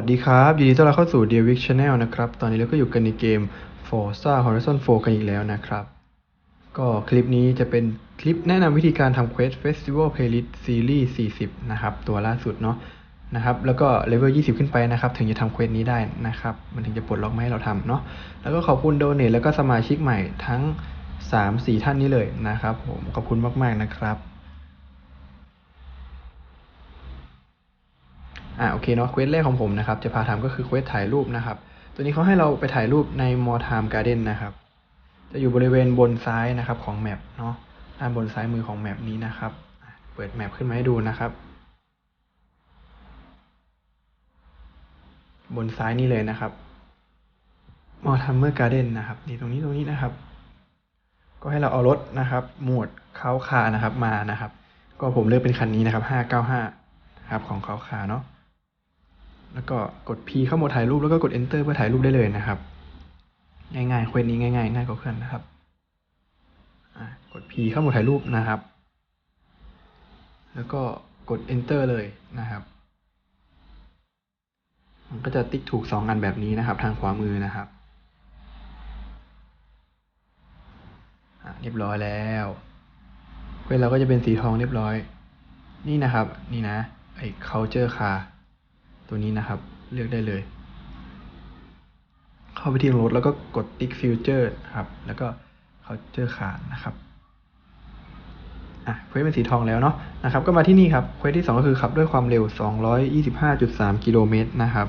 สวัสดีครับยินดีต้อนรับเข้าสู่ d e a r w i k Channel นะครับ ตอนนี้เราก็อยู่กันในเกม Forza Horizon 4 กันอีกแล้วนะครับ ก็คลิปนี้จะเป็นคลิปแนะนำวิธีการทำ Quest Festival Playlist Series 40 นะครับ ตัวล่าสุดเนาะนะครับ แล้วก็เลเวล 20 ขึ้นไปนะครับ ถึงจะทำเควสนี้ได้นะครับ มันถึงจะปลดล็อกมาให้เราทำเนาะแล้วก็ขอบคุณโดเนทแล้วก็สมาชิกใหม่ทั้ง 3-4 ท่านนี้เลยนะครับผมขอบคุณมากๆนะครับ อ่าโอเคเนาะเควสแรกของผมนะครับจะพาทำก็คือเควสถ่ายรูปนะครับ ตัวนี้เขาให้เราไปถ่ายรูปใน More Time Garden นะครับ จะอยู่บริเวณบนซ้ายนะครับของแมปเนาะด้านบนซ้ายมือของแมปนี้นะครับ เปิดแมปขึ้นมาให้ดูนะครับ บนซ้ายนี่เลยนะครับ More Timer Garden นะครับนี่ตรงนี้ตรงนี้นะครับ ก็ให้เราเอารถนะครับ หมวดเขาคานะครับมานะครับ ก็ผมเลือกเป็นคันนี้นะครับ595นะครับของเขาคาเนาะ แล้วก็กด P เข้าโหมดถ่ายรูปแล้วก็กด Enter เพื่อถ่ายรูปได้เลยนะครับ ง่ายๆเควสนี้ง่ายๆง่ายกว่าเพื่อนนะครับอะกด P เข้าโหมดถ่ายรูปนะครับ แล้วก็กด Enter เลยนะครับ มันก็จะติ๊กถูกสองอันแบบนี้นะครับ ทางขวามือนะครับอะเรียบร้อยแล้วเควสเราก็จะเป็นสีทองเรียบร้อย นี่นะครับ นี่นะไอ้ culture car ตัวนี้นะครับ เลือกได้เลย เข้าไปที่รถแล้วก็กดติ๊กฟิวเจอร์ครับ แล้วก็เขาเจอขาดนะครับอะเควสเป็นสีทองแล้วเนาะนะครับ ก็มาที่นี่ครับเควสที่ 2 ก็คือขับด้วยความเร็ว 225.3 กิโลเมตรนะครับ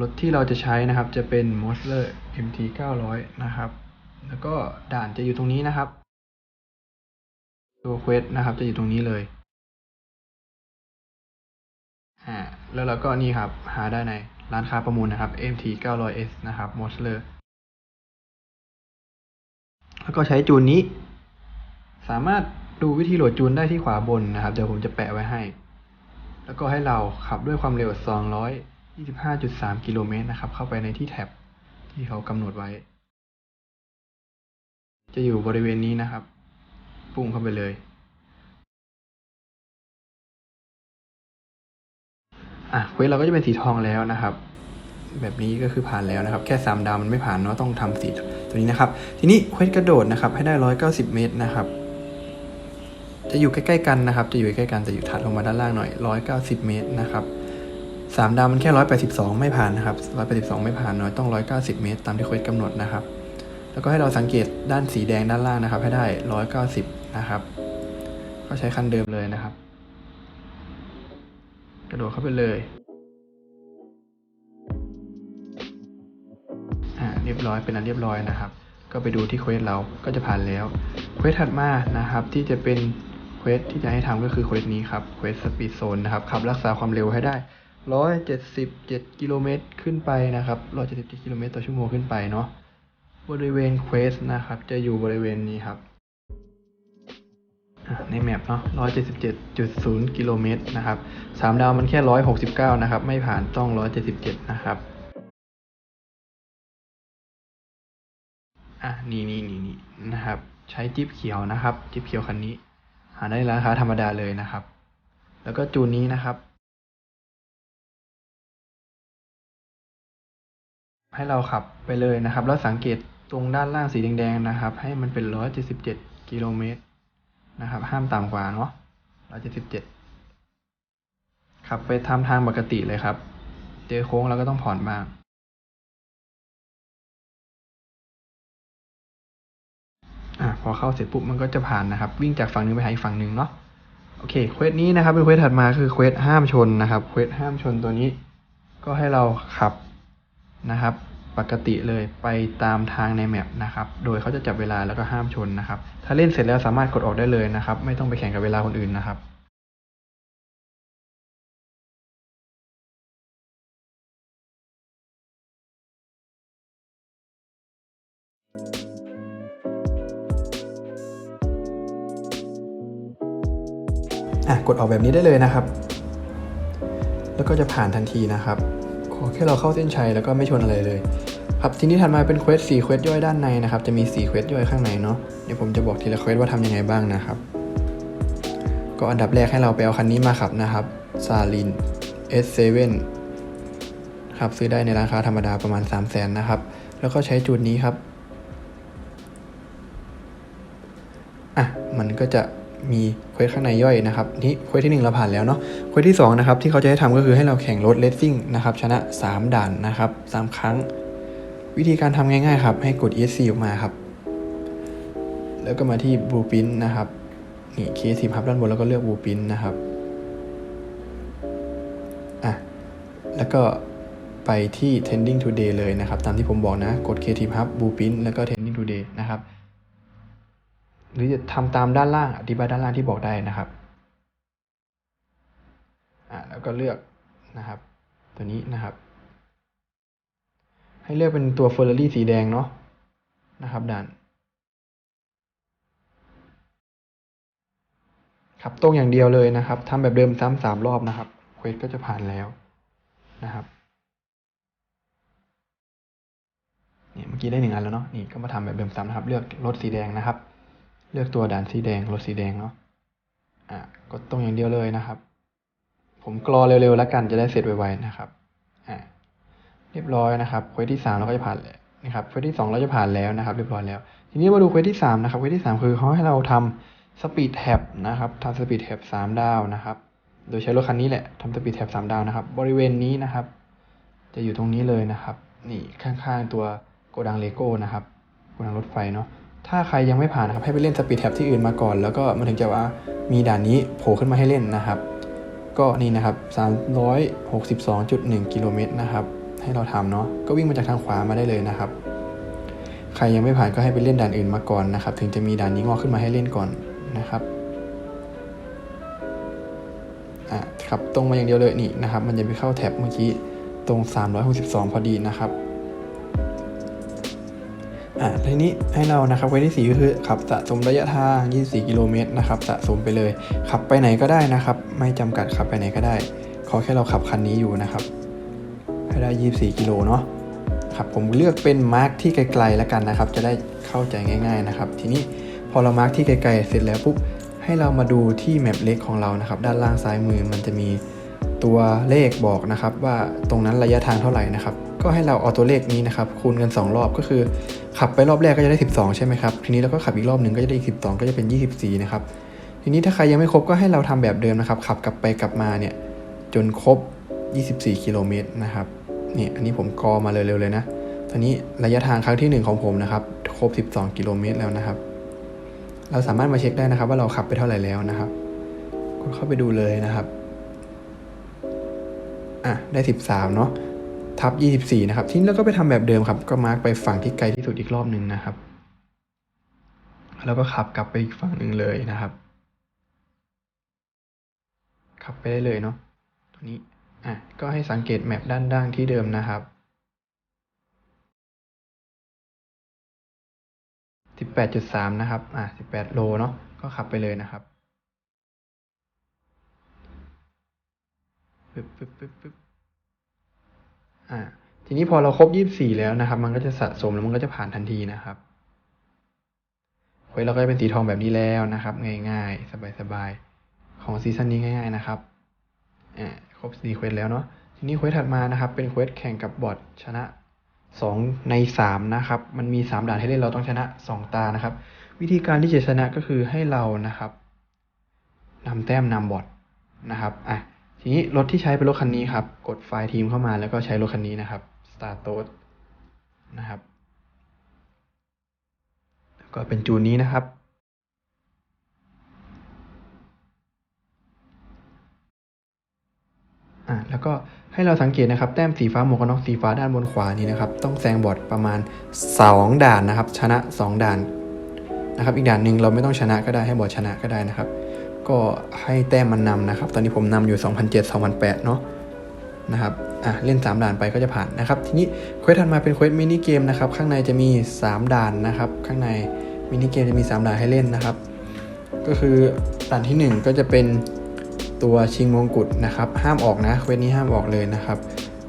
รถที่เราจะใช้นะครับจะเป็น m o s l e r MT 900 นะครับ แล้วก็ด่านจะอยู่ตรงนี้นะครับ ตัวเควสนะครับจะอยู่ตรงนี้เลย แล้วเราก็นี่ครับ หาได้ในร้านค้าประมูลนะครับ MT 900S นะครับ m o s l e r แล้วก็ใช้จูนนี้ สามารถดูวิธีโหลดจูนได้ที่ขวาบนนะครับ เดี๋ยวผมจะแปะไว้ให้ แล้วก็ให้เราขับด้วยความเร็ว 225.3 กิโลเมตรนะครับ เข้าไปในที่แท็บที่เขากำหนดไว้ จะอยู่บริเวณนี้นะครับ ปุ่งเข้าไปเลย อะเควสเราก็จะเป็นสีทองแล้วนะครับ แบบนี้ก็คือผ่านแล้วนะครับ แค่สามดาวมันไม่ผ่านเนาะต้องทำสีตัวนี้นะครับ ทีนี้เควสกระโดดนะครับ ให้ได้ร้อยเก้าสิบเมตรนะครับ จะอยู่ใกล้ๆกันนะครับ จะอยู่ใกล้ๆกันแต่อยู่ถัดลงมาด้านล่างหน่อยร้อยเก้าสิบเมตรนะครับสามดาวมันแค่ร้อยแปดสิบสองไม่ผ่านนะครับร้อยแปดสิบสองไม่ผ่านเนาะต้องร้อยเก้าสิบเมตร ตามที่เควสกำหนดนะครับ แล้วก็ให้เราสังเกตด้านสีแดงด้านล่างนะครับ ให้ได้ร้อยเก้าสิบนะครับ ก็ใช้คันเดิมเลยนะครับ กระโดดเข้าไปเลยอ่าเรียบร้อยเป็นอันเรียบร้อยนะครับ ก็ไปดูที่เควสเราก็จะผ่านแล้วเควสถัดมานะครับที่จะเป็นเควสที่จะให้ทำก็คือเควสนี้ครับเควสสปีดโซนนะครับขับรักษาความเร็วให้ได้177กิโลเมตรขึ้นไปนะครับ177กิโลเมตรต่อชั่วโมงขึ้นไปเนาะบริเวณเควสนะครับจะอยู่บริเวณนี้ครับ ในแมปเนาะ177.0 กิโลเมตรนะครับสามดาวมันแค่ 169 นะครับ ไม่ผ่านต้อง 177 นะครับอะนี่นี่นี่นี่นะครับ ใช้จิ๊บเขียวนะครับ จิ๊บเขียวคันนี้ หาได้ราคาธรรมดาเลยนะครับ แล้วก็จูนนี้นะครับให้เราขับไปเลยนะครับ แล้วสังเกตตรงด้านล่างสีแดงๆนะครับ ให้มันเป็น 177 กิโลเมตร นะครับ ห้ามต่ำกว่าเนาะร้อยเจ็ดสิบเจ็ดขับไปทำทางปกติเลยครับ เจอโค้งเราก็ต้องผ่อนบ้าง อะพอเข้าเสร็จปุ๊บมันก็จะผ่านนะครับ วิ่งจากฝั่งนึงไปหาอีกฝั่งหนึ่งเนาะโอเคเควสนี้นะครับเป็นเควสถัดมาคือเควสห้ามชนนะครับเควสห้ามชนตัวนี้ ก็ให้เราขับนะครับ ปกติเลยไปตามทางในแมปนะครับ โดยเขาจะจับเวลาแล้วก็ห้ามชนนะครับ ถ้าเล่นเสร็จแล้วสามารถกดออกได้เลยนะครับ ไม่ต้องไปแข่งกับเวลาคนอื่นนะครับอะกดออกแบบนี้ได้เลยนะครับ แล้วก็จะผ่านทันทีนะครับ ขอแค่เราเข้าเส้นชัยแล้วก็ไม่ชนอะไรเลย ครับทีนี้ถัดมาเป็นเควส4เควสย่อยด้านในนะครับ จะมี4เควสย่อยข้างในเนาะเดี๋ยวผมจะบอกทีละเควสว่าทำยังไงบ้างนะครับ ก็อันดับแรกให้เราไปเอาคันนี้มาขับนะครับซาลิน S7 ครับซื้อได้ในราคาธรรมดาประมาณ 3 0 0แสนนะครับ แล้วก็ใช้จุดนี้ครับอะมันก็จะมีเควสข้างในย่อยนะครับนี่เควสที่ 1 เราผ่านแล้วเนาะเควสที่ 2 นะครับ ที่เขาจะให้ทำก็คือให้เราแข่งรถเลสซิ่งนะครับ ชนะ 3 ด่านนะครับ 3 ครั้ง วิธีการทำง่ายๆครับ ให้กด ESC ออกมาครับ แล้วก็มาที่ Blueprint นะครับ นี่เคสิพับด้านบนแล้วก็เลือก Blueprint นะครับ อะ แล้วก็ไปที่ Trending Today เลยนะครับ ตามที่ผมบอกนะ กด Creative Hub Blueprint แล้วก็ Trending Today นะครับ หรือจะทำตามด้านล่างอธิบายด้านล่างที่บอกได้นะครับอะแล้วก็เลือกนะครับ ตัวนี้นะครับ ให้เลือกเป็นตัว Ferrari สีแดงเนาะนะครับด่านครับตรงอย่างเดียวเลยนะครับทำแบบเดิมซ้ำสามรอบนะครับเควสก็จะผ่านแล้วนะครับเนี่ยเมื่อกี้ได้หนึ่งอันแล้วเนาะนี่ก็มาทำแบบเดิมซ้ำนะครับ เลือกรถสีแดงนะครับ เลือกตัวด่านสีแดงรถสีแดงเนาะอะกดตรงอย่างเดียวเลยนะครับ ผมกรอเร็วๆแล้วกันจะได้เสร็จไวๆนะครับอะ รียบร้อยนะครับเควสที่สามเราก็จะผ่านแล้วนะครับเควสที่สองเราจะผ่านแล้วนะครับ เรียบร้อยแล้ว ทีนี้มาดูเควสที่สามนะครับเควสที่สามคือเขาให้เราทำสปีดแท็บนะครับทำสปีดแท็บสามดาวนะครับ โดยใช้รถคันนี้แหละทำสปีดแท็บสามดาวนะครับ บริเวณนี้นะครับ จะอยู่ตรงนี้เลยนะครับ นี่ข้างๆตัวโกดังเลโก้นะครับโกดังรถไฟเนาะถ้าใครยังไม่ผ่านนะครับให้ไปเล่นสปีดแท็บที่อื่นมาก่อน แล้วก็มันถึงจะว่ามีด่านนี้โผล่ขึ้นมาให้เล่นนะครับ ก็นี่นะครับ 362.1 กิโลเมตรนะครับ ให้เราทำเนาะก็วิ่งมาจากทางขวามาได้เลยนะครับ ใครยังไม่ผ่านก็ให้ไปเล่นด่านอื่นมาก่อนนะครับ ถึงจะมีด่านนี้งอกขึ้นมาให้เล่นก่อนนะครับอะครับตรงมาอย่างเดียวเลยนี่นะครับ มันจะไปเข้าแท็บเมื่อกี้ตรง 362 พอดีนะครับอะทีนี้ให้เรานะครับไว้ที่4ก็คือขับสะสมระยะทาง 24 กิโลเมตรนะครับสะสมไปเลย ขับไปไหนก็ได้นะครับ ไม่จำกัดขับไปไหนก็ได้ ขอแค่เราขับคันนี้อยู่นะครับ ให้ได้ 24 กิโลเนาะครับผมเลือกเป็นมาร์กที่ไกลๆแล้วกันนะครับ จะได้เข้าใจง่าย ๆนะครับ ทีนี้พอเรามาร์กที่ไกลๆเสร็จแล้วปุ๊บให้เรามาดูที่แมปเล็กของเรานะครับ ด้านล่างซ้ายมือมันจะมีตัวเลขบอกนะครับ ว่าตรงนั้นระยะทางเท่าไหร่นะครับ ก็ให้เราเอาตัวเลขนี้นะครับ คูณกัน 2 รอบก็คือ ขับไปรอบแรกก็จะได้ 12 ใช่ไหมครับทีนี้เราก็ขับอีกรอบหนึ่งก็จะได้อีก12 ก็จะเป็น 24 นะครับทีนี้ถ้าใครยังไม่ครบก็ให้เราทำแบบเดิมนะครับ ขับกลับไปกลับมาเนี่ยจนครบ 24 กิโลเมตรนะครับ นี่อันนี้ผมกอมาเร็วๆเลยนะ ตอนนี้ระยะทางครั้งที่ 1 ของผมนะครับ ครบ 12 กิโลเมตรแล้วนะครับ เราสามารถมาเช็คได้นะครับ ว่าเราขับไปเท่าไหร่แล้วนะครับกดเข้าไปดูเลยนะครับอะได้ 13 เนาะทับ 24 นะครับ ทีนี้เราก็ไปทำแบบเดิมครับ ก็มาร์กไปฝั่งที่ไกลที่สุดอีกรอบหนึ่งนะครับ แล้วก็ขับกลับไปอีกฝั่งหนึ่งเลยนะครับ ขับไปได้เลยเนาะตัวนี้ อะ ก็ให้สังเกตแมปด้านล่างที่เดิมนะครับ18.3นะครับ อะ18โลเนาะ ก็ขับไปเลยนะครับปึ๊บปึ๊บปึ๊บปึ๊บอ่าทีนี้พอเราครบ24แล้วนะครับ มันก็จะสะสมแล้วมันก็จะผ่านทันทีนะครับเฮ้ยเราก็จะเป็นสีทองแบบนี้แล้วนะครับ ง่ายๆ สบายๆ ของซีซั่นนี้ง่าย ๆ นะครับอ่า ครบ4เควสแล้วเนาะทีนี้เควสถัดมานะครับ เป็นเควสแข่งกับบอทชนะ 2 ใน 3 นะครับ มันมี 3 ด่านให้เล่นเราต้องชนะ 2 ตานะครับ วิธีการที่จะชนะก็คือให้เรานะครับนำแต้มนำบอทนะครับอะทีนี้รถที่ใช้เป็นรถคันนี้ครับ กดไฟล์ทีมเข้ามาแล้วก็ใช้รถคันนี้นะครับ Start t o a d นะครับ แล้วก็เป็นจูนนี้นะครับ อะแล้วก็ให้เราสังเกตนะครับ แต้มสีฟ้าหมวกกันน็อกสีฟ้าด้านบนขวานี้นะครับ ต้องแซงบอร์ดประมาณ 2 ด่านนะครับ ชนะ 2 ด่านนะครับ อีกด่านหนึ่งเราไม่ต้องชนะก็ได้ให้บอร์ดชนะก็ได้นะครับ ก็ให้แต้มมันนำนะครับ ตอนนี้ผมนำอยู่ 2007 2008 เนาะนะครับอะเล่น 3 ด่านไปก็จะผ่านนะครับ ทีนี้เควสถัดมาเป็นเควสมินิเกมนะครับ ข้างในจะมี 3 ด่านนะครับ ข้างในมินิเกมจะมี 3 ด่านให้เล่นนะครับ ก็คือด่านที่ 1 ก็จะเป็น ตัวชิงมงกุฎนะครับ ห้ามออกนะเควสนี้ห้ามออกเลยนะครับ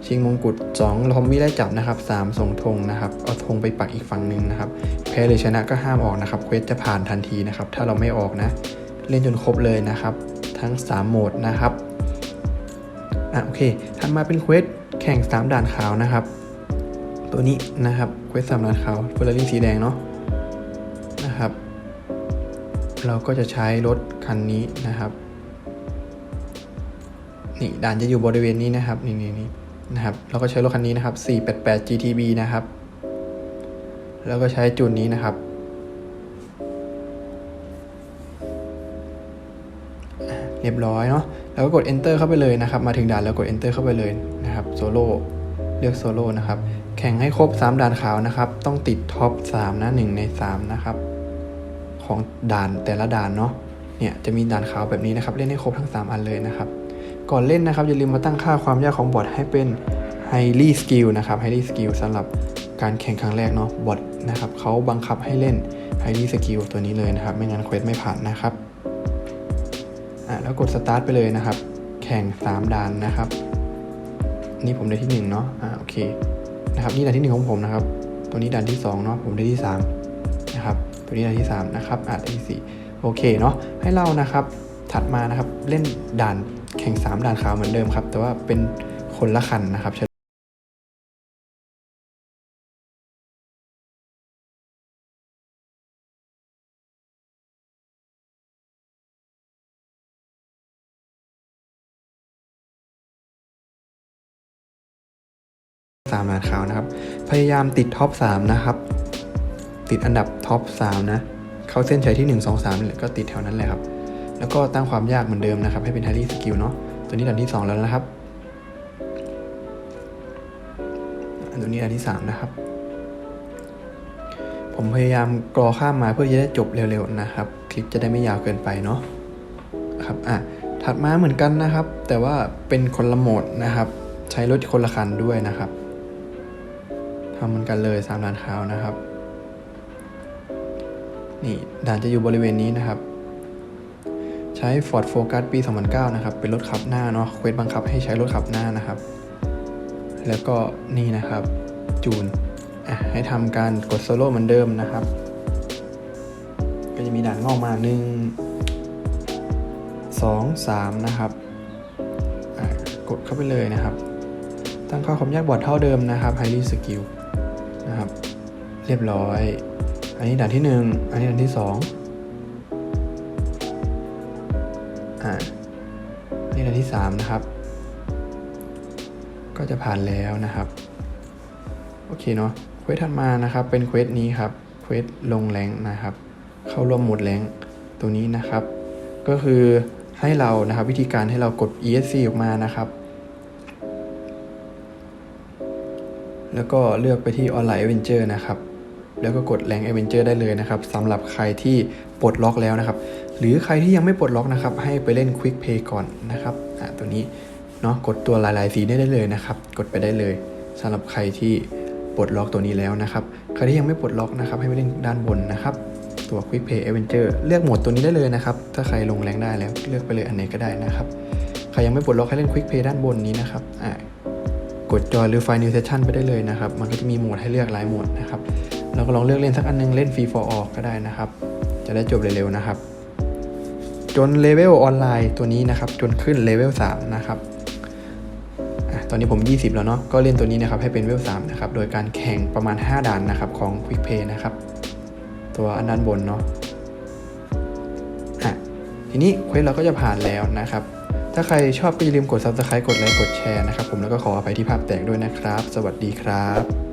ชิงมงกุฎ2ลอมมี่ได้จับนะครับ3ส่งธงนะครับเอาธงไปปักอีกฝั่งหนึ่งนะครับแพ้หรือชนะก็ห้ามออกนะครับเควสจะผ่านทันทีนะครับ ถ้าเราไม่ออกนะ เล่นจนครบเลยนะครับ ทั้ง 3 โหมดนะครับอะโอเคถัดมาเป็นเควสแข่งข่งสามด่านขาวนะครับ ตัวนี้นะครับเควสสามด่านขาวเฟอร์รารี่สีแดงเนาะนะครับ เราก็จะใช้รถคันนี้นะครับ นี่ด่านจะอยู่บริเวณนี้นะครับนี่นี่นี่นะครับเราก็ใช้รถคันนี้นะครับ 488 GTB นะครับ แล้วก็ใช้จุดนี้นะครับเรียบร้อยเนาะแล้วก็กด enter เข้าไปเลยนะครับ มาถึงด่านแล้วกด enter เข้าไปเลยนะครับโซโล่เลือกโซโล่นะครับ แข่งให้ครบ 3 ด่านขาวนะครับ ต้องติดท็อป3นะ1ใน 3 นะครับ ของด่านแต่ละด่านเนาะเนี่ยจะมีด่านขาวแบบนี้นะครับ เล่นให้ครบทั้ง 3 อันเลยนะครับ ก่อนเล่นนะครับอย่าลืมมาตั้งค่าความยากของบอทให้เป็น highly skill นะครับ highly skill สำหรับการแข่งครั้งแรกเนาะบอทนะครับเขาบังคับให้เล่น highly skill ตัวนี้เลยนะครับ ไม่งั้นเควสไม่ผ่านนะครับอะแล้วกด start ไปเลยนะครับ แข่ง 3ด่านนะครับ นี่ผมได้ที่ 1 เนาะอ่าโอเคนะครับนี่ด่านที่ 1 ของผมนะครับ ตัวนี้ด่านที่ 2 เนาะผมได้ที่ 3 นะครับ ตัวนี้ด่านที่ 3 นะครับอ่าด่านที่4โอเคเนาะให้เรานะครับถัดมานะครับเล่นด่าน ข่ง 3 ด่านขาวเหมือนเดิมครับ แต่ว่าเป็นคนละคันนะครับสามด่านขาวนะครับ พยายามติดท็อป3นะครับ ติดอันดับท็อป3นะ เข้าเส้นชัยที่ 1 2 3นี่แหละก็ติดแถวนั้นเลยครับ แล้วก็ตั้งความยากเหมือนเดิมนะครับ ให้เป็น Harry Skill เนาะตัวนี้ด่านที่ 2 แล้วนะครับตัวนี้ด่านที่ 3 นะครับ ผมพยายามกรอข้ามมาเพื่อจะได้จบเร็วๆนะครับ คลิปจะได้ไม่ยาวเกินไปเนาะครับอะถัดมาเหมือนกันนะครับ แต่ว่าเป็นคนละโหมดนะครับ ใช้รถคนละคันด้วยนะครับทำเหมือนกันเลยสามด่านขาวนะครับ นี่ด่านจะอยู่บริเวณนี้นะครับ ใช้ Ford Focus ปี 2009 นะครับ เป็นรถขับหน้าเนาะเควสบังคับให้ใช้รถขับหน้านะครับ แล้วก็นี่นะครับ จูนอะให้ทำการกดโซโล่เหมือนเดิมนะครับ ก็จะมีด่านงอกมาหนึ่งสองสามนะครับกดเข้าไปเลยนะครับ ตั้งค่าความยากบอร์ดเท่าเดิมนะครับ Highly Skill นะครับ เรียบร้อย อันนี้ด่านที่ 1 อันนี้ด่านที่ 2 3 นะครับ ก็จะผ่านแล้วนะครับ โอเคเนาะเควสถัดมานะครับ เป็นเควสนี้ครับเควสลงแรงนะครับ เข้าร่วมหมดแรงตัวนี้นะครับ ก็คือให้เรานะครับวิธีการให้เรากด ESC ออกมานะครับ แล้วก็เลือกไปที่ออนไลน์ a อเวนเจอร์นะครับ แล้วก็กดแรงเอเวนเจอร์ได้เลยนะครับสำหรับใครที่ปลดล็อกแล้วนะครับ หรือใครที่ยังไม่ปลดล็อกนะครับ ให้ไปเล่น Quick Pay ก่อนนะครับอะตัวนี้เนาะกดตัวลายๆสีได้ได้เลยนะครับ กดไปได้เลยสำหรับใครที่ปลดล็อกตัวนี้แล้วนะครับ ใครที่ยังไม่ปลดล็อกนะครับ ให้ไปเล่นด้านบนนะครับ ตัว Quick Pay Adventure เลือกโหมดตัวนี้ได้เลยนะครับ ถ้าใครลงแรงได้แล้วเลือกไปเลยอันไหนก็ได้นะครับ ใครยังไม่ปลดล็อกให้เล่น Quick Pay ด้านบนนี้นะครับอะกดจอยหรือไฟล์ New Session ไปได้เลยนะครับ มันก็จะมีโหมดให้เลือกหลายโหมดนะครับเราก็ลองเลือกเล่นสักอันนึงเล่นฟรี for all ก็ได้นะครับ จะได้จบเร็วๆนะครับ จนเลเวลออนไลน์ตัวนี้นะครับ จนขึ้นเลเวล3นะครับตอนนี้ผม 20 แล้วเนาะ ก็เล่นตัวนี้นะครับให้เป็นเลเวล3นะครับ โดยการแข่งประมาณ 5ด่านนะครับของ Quick Pay นะครับ ตัวอันด้านบนเนาะอะทีนี้เควสเราก็จะผ่านแล้วนะครับ ถ้าใครชอบก็อย่าลืมกด subscribe กดไลค์ กดแชร์นะครับ ผมแล้วก็ขออภัยที่ภาพแตกด้วยนะครับ สวัสดีครับ